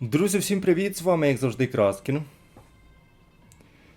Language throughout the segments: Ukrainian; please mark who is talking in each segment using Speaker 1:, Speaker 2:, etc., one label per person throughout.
Speaker 1: Друзі, всім привіт! З вами, як завжди, Краскін.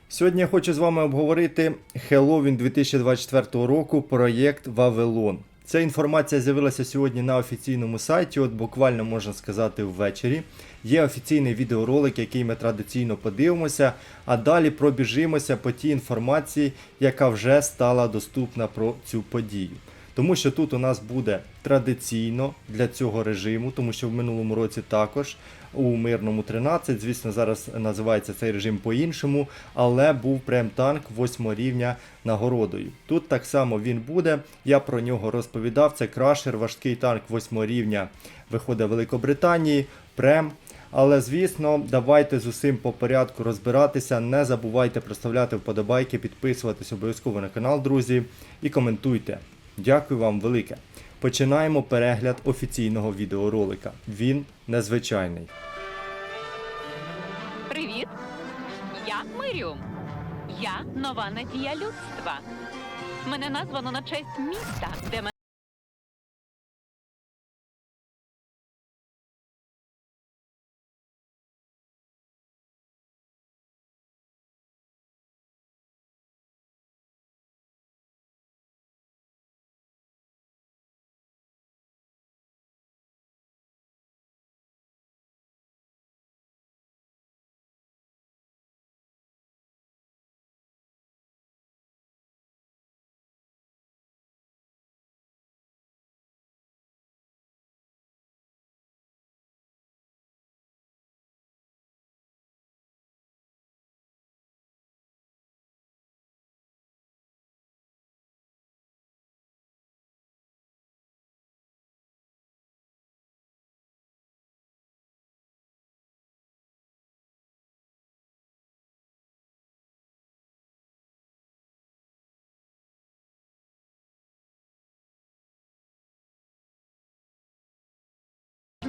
Speaker 1: Сьогодні я хочу з вами обговорити Halloween 2024 року проєкт Вавилон. Ця інформація з'явилася сьогодні на офіційному сайті, от буквально можна сказати ввечері. Є офіційний відеоролик, який ми традиційно подивимося, а далі пробіжимося по тій інформації, яка вже стала доступна про цю подію. Тому що тут у нас буде традиційно для цього режиму, тому що в минулому році також у мирному 13, звісно, зараз називається цей режим по-іншому, але був прем-танк 8 рівня нагородою. Тут так само він буде. Я про нього розповідав. Це крашер, важкий танк 8 рівня виходить Великобританії, прем. Але звісно, давайте з усім по порядку розбиратися. Не забувайте проставляти вподобайки, підписуватись обов'язково на канал, друзі, і коментуйте. Дякую вам велике. Починаємо перегляд офіційного відеоролика. Він незвичайний.
Speaker 2: Привіт! Я Миріум. Я нова надія людства. Мене названо на честь міста, де мене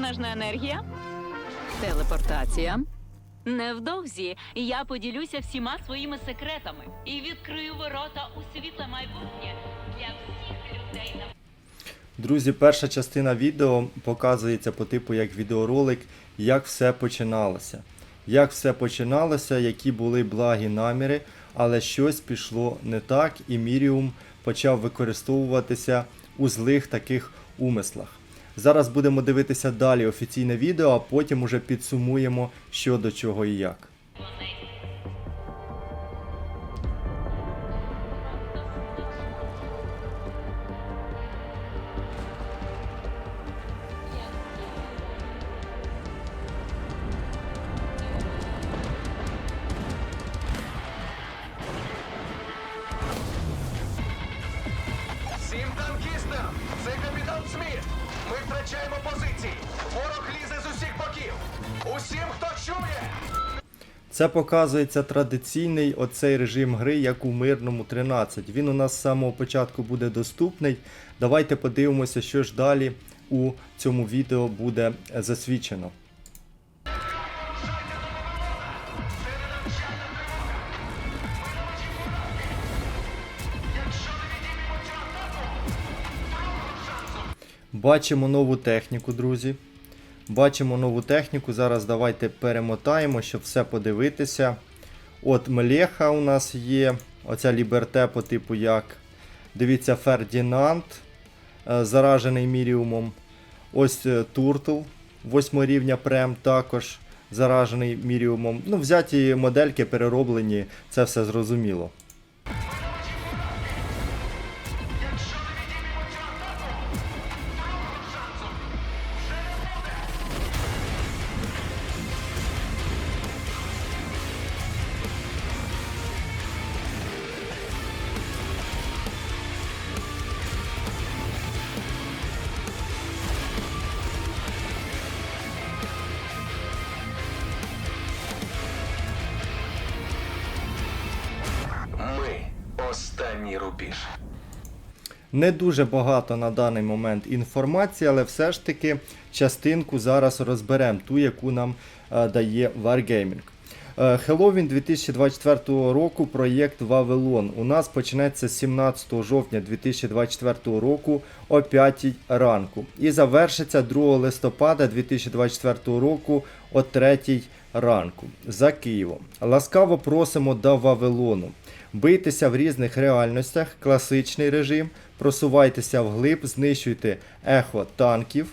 Speaker 2: Нежна енергія. Телепортація. Невдовзі я поділюся всіма своїми секретами і відкрию ворота у світле майбутнє для всіх людей на
Speaker 1: Друзі, перша частина відео показується по типу як відеоролик, як все починалося. Як все починалося, які були благі наміри, але щось пішло не так, і Міріум почав використовуватися у злих таких умислах. Зараз будемо дивитися далі офіційне відео, а потім уже підсумуємо, що до чого і як.
Speaker 3: Це
Speaker 1: показується традиційний оцей режим гри, як у мирному 13. Він у нас з самого початку буде доступний. Давайте подивимося, що ж далі у цьому відео буде засвідчено. Бачимо нову техніку, друзі. Бачимо нову техніку. Зараз давайте перемотаємо, щоб все подивитися. От Мелеха у нас є. Оця Ліберте по типу як. Дивіться, Фердінанд, е, заражений міріумом. Ось е, Туртл, 8 рівня прем також заражений міріумом. Ну, взяті модельки перероблені, це все зрозуміло.
Speaker 3: Останній рубіж.
Speaker 1: Не дуже багато на даний момент інформації, але все ж таки частинку зараз розберемо, ту, яку нам е, дає Wargaming. Хеллоуін 2024 року проєкт Вавилон. У нас почнеться 17 жовтня 2024 року о 5 ранку і завершиться 2 листопада 2024 року о 3 ранку за Києвом. Ласкаво просимо до Вавилону. Бийтеся в різних реальностях, класичний режим, просувайтеся вглиб, знищуйте ехо танків,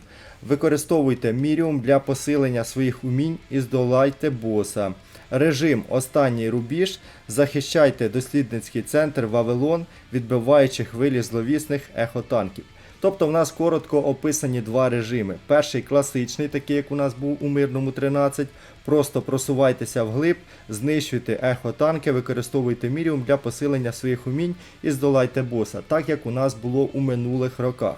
Speaker 1: використовуйте міріум для посилення своїх умінь і здолайте боса. Режим Останній рубіж. Захищайте дослідницький центр Вавилон, відбиваючи хвилі зловісних ехотанків. Тобто в нас коротко описані два режими. Перший класичний, такий як у нас був у мирному 13. Просто просувайтеся вглиб, знищуйте ехотанки, використовуйте міріум для посилення своїх умінь і здолайте боса, так як у нас було у минулих роках.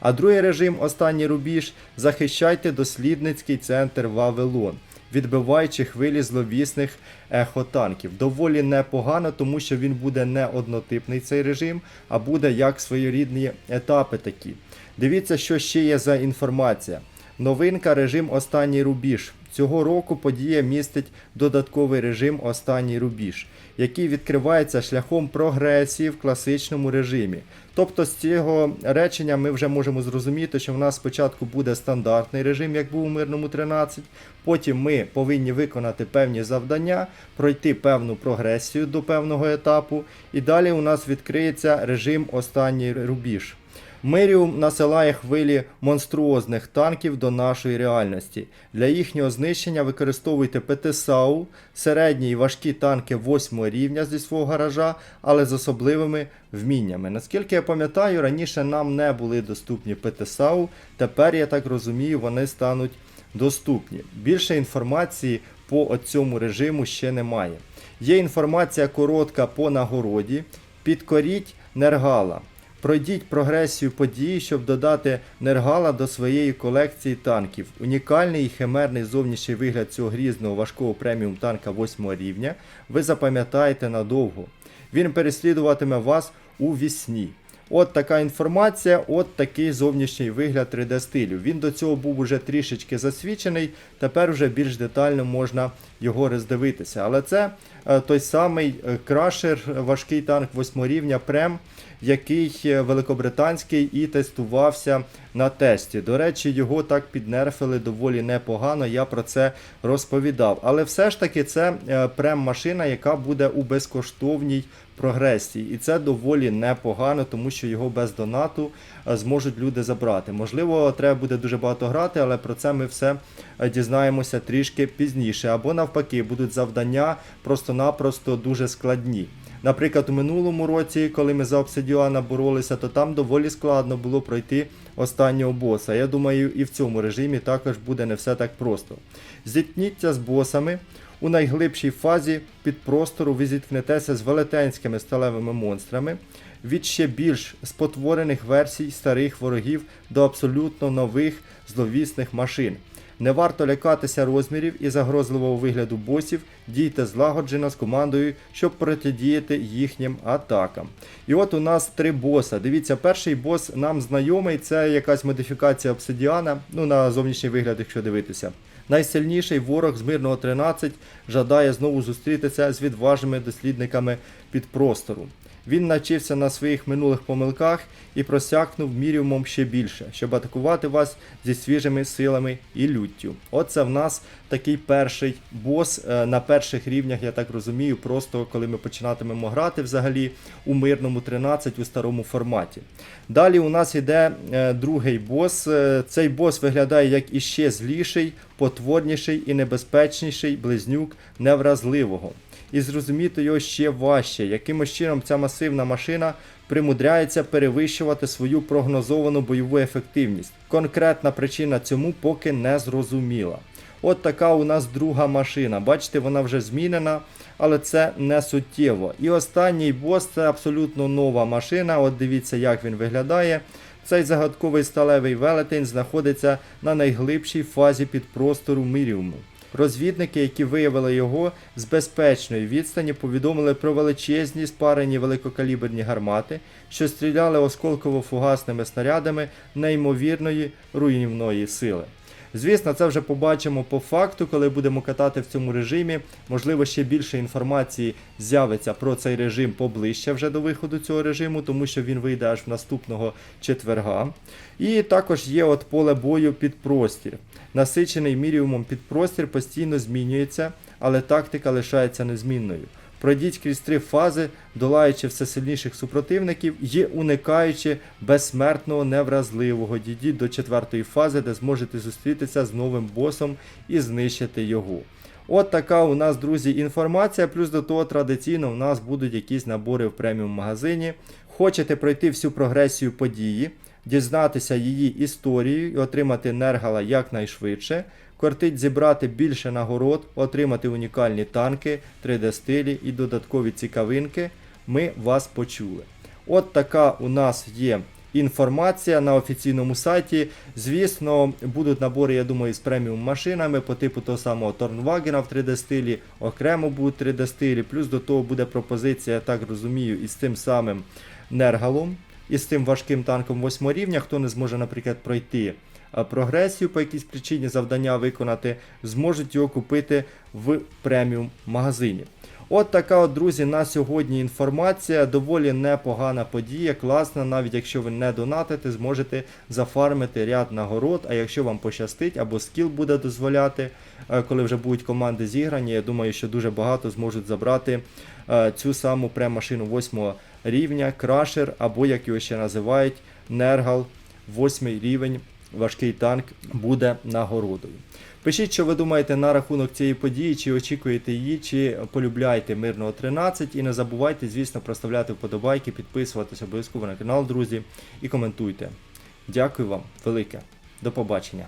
Speaker 1: А другий режим, останній рубіж, захищайте дослідницький центр Вавилон відбиваючи хвилі зловісних ехотанків. Доволі непогано, тому що він буде не однотипний цей режим, а буде як своєрідні етапи такі. Дивіться, що ще є за інформація. Новинка режим Останній рубіж. Цього року подія містить додатковий режим Останній рубіж, який відкривається шляхом прогресії в класичному режимі. Тобто з цього речення ми вже можемо зрозуміти, що в нас спочатку буде стандартний режим, як був у мирному 13. Потім ми повинні виконати певні завдання, пройти певну прогресію до певного етапу, і далі у нас відкриється режим Останній рубіж. Миріум насилає хвилі монструозних танків до нашої реальності. Для їхнього знищення використовуйте ПТСАУ, середні і важкі танки 8 рівня зі свого гаража, але з особливими вміннями. Наскільки я пам'ятаю, раніше нам не були доступні ПТСАУ, тепер, я так розумію, вони стануть доступні. Більше інформації по цьому режиму ще немає. Є інформація коротка по нагороді. Підкоріть Нергала. Пройдіть прогресію події, щоб додати Нергала до своєї колекції танків. Унікальний і химерний зовнішній вигляд цього грізного важкого преміум танка 8 рівня ви запам'ятаєте надовго. Він переслідуватиме вас у вісні. От така інформація, от такий зовнішній вигляд 3D стилю. Він до цього був уже трішечки засвідчений, тепер вже більш детально можна його роздивитися. Але це е, той самий е, крашер, важкий танк 8 рівня Прем, який е, великобританський і тестувався на тесті. До речі, його так піднерфили доволі непогано, я про це розповідав. Але все ж таки це прем-машина, яка буде у безкоштовній прогресії. І це доволі непогано, тому що його без донату е, зможуть люди забрати. Можливо, треба буде дуже багато грати, але про це ми все е, дізнаємося трішки пізніше. Або навпаки, будуть завдання просто-напросто дуже складні. Наприклад, у минулому році, коли ми за обсидіана боролися, то там доволі складно було пройти останнього боса. Я думаю, і в цьому режимі також буде не все так просто. Зіткніться з босами. У найглибшій фазі підпростору ви зіткнетеся з велетенськими сталевими монстрами від ще більш спотворених версій старих ворогів до абсолютно нових зловісних машин. Не варто лякатися розмірів і загрозливого вигляду босів, дійте злагоджено з командою, щоб протидіяти їхнім атакам. І от у нас три боса. Дивіться, перший бос нам знайомий, це якась модифікація обсидіана, ну на зовнішній вигляд, якщо дивитися. Найсильніший ворог з мирного 13 жадає знову зустрітися з відважними дослідниками підпростору. Він навчився на своїх минулих помилках і просякнув міріумом ще більше, щоб атакувати вас зі свіжими силами і люттю. Оце в нас такий перший бос е, на перших рівнях, я так розумію, просто коли ми починатимемо грати взагалі у мирному 13 у старому форматі. Далі у нас йде е, другий бос. Е, Цей бос виглядає як іще зліший, потворніший і небезпечніший близнюк невразливого і зрозуміти його ще важче, якимось чином ця масивна машина примудряється перевищувати свою прогнозовану бойову ефективність. Конкретна причина цьому поки не зрозуміла. От така у нас друга машина. Бачите, вона вже змінена, але це не суттєво. І останній бос це абсолютно нова машина. От дивіться, як він виглядає. Цей загадковий сталевий велетень знаходиться на найглибшій фазі підпростору Міріуму. Розвідники, які виявили його з безпечної відстані, повідомили про величезні спарені великокаліберні гармати, що стріляли осколково-фугасними снарядами неймовірної руйнівної сили. Звісно, це вже побачимо по факту, коли будемо катати в цьому режимі. Можливо, ще більше інформації з'явиться про цей режим поближче вже до виходу цього режиму, тому що він вийде аж в наступного четверга. І також є от поле бою під простір. Насичений міріумом під простір постійно змінюється, але тактика лишається незмінною. Пройдіть крізь три фази, долаючи все сильніших супротивників і уникаючи безсмертного невразливого. Дійдіть до четвертої фази, де зможете зустрітися з новим босом і знищити його. От така у нас, друзі, інформація. Плюс до того традиційно у нас будуть якісь набори в преміум магазині. Хочете пройти всю прогресію події, дізнатися її історію і отримати нергала якнайшвидше. Кортить зібрати більше нагород, отримати унікальні танки, 3D-стилі і додаткові цікавинки. Ми вас почули. От така у нас є інформація на офіційному сайті. Звісно, будуть набори, я думаю, з преміум машинами по типу того самого Торнвагена в 3D стилі, окремо будуть 3D стилі. Плюс до того буде пропозиція, я так розумію, із тим самим Нергалом, із тим важким танком 8 рівня. Хто не зможе, наприклад, пройти прогресію по якійсь причині завдання виконати, зможуть його купити в преміум магазині. От така, от, друзі, на сьогодні інформація. Доволі непогана подія, класна. Навіть якщо ви не донатите, зможете зафармити ряд нагород. А якщо вам пощастить або скіл буде дозволяти, е, коли вже будуть команди зіграні, я думаю, що дуже багато зможуть забрати е, цю саму премашину 8 рівня, крашер, або як його ще називають, Нергал, 8 рівень, важкий танк буде нагородою. Пишіть, що ви думаєте на рахунок цієї події, чи очікуєте її, чи полюбляєте мирного 13. І не забувайте, звісно, проставляти вподобайки, підписуватися обов'язково на канал, друзі, і коментуйте. Дякую вам велике. До побачення.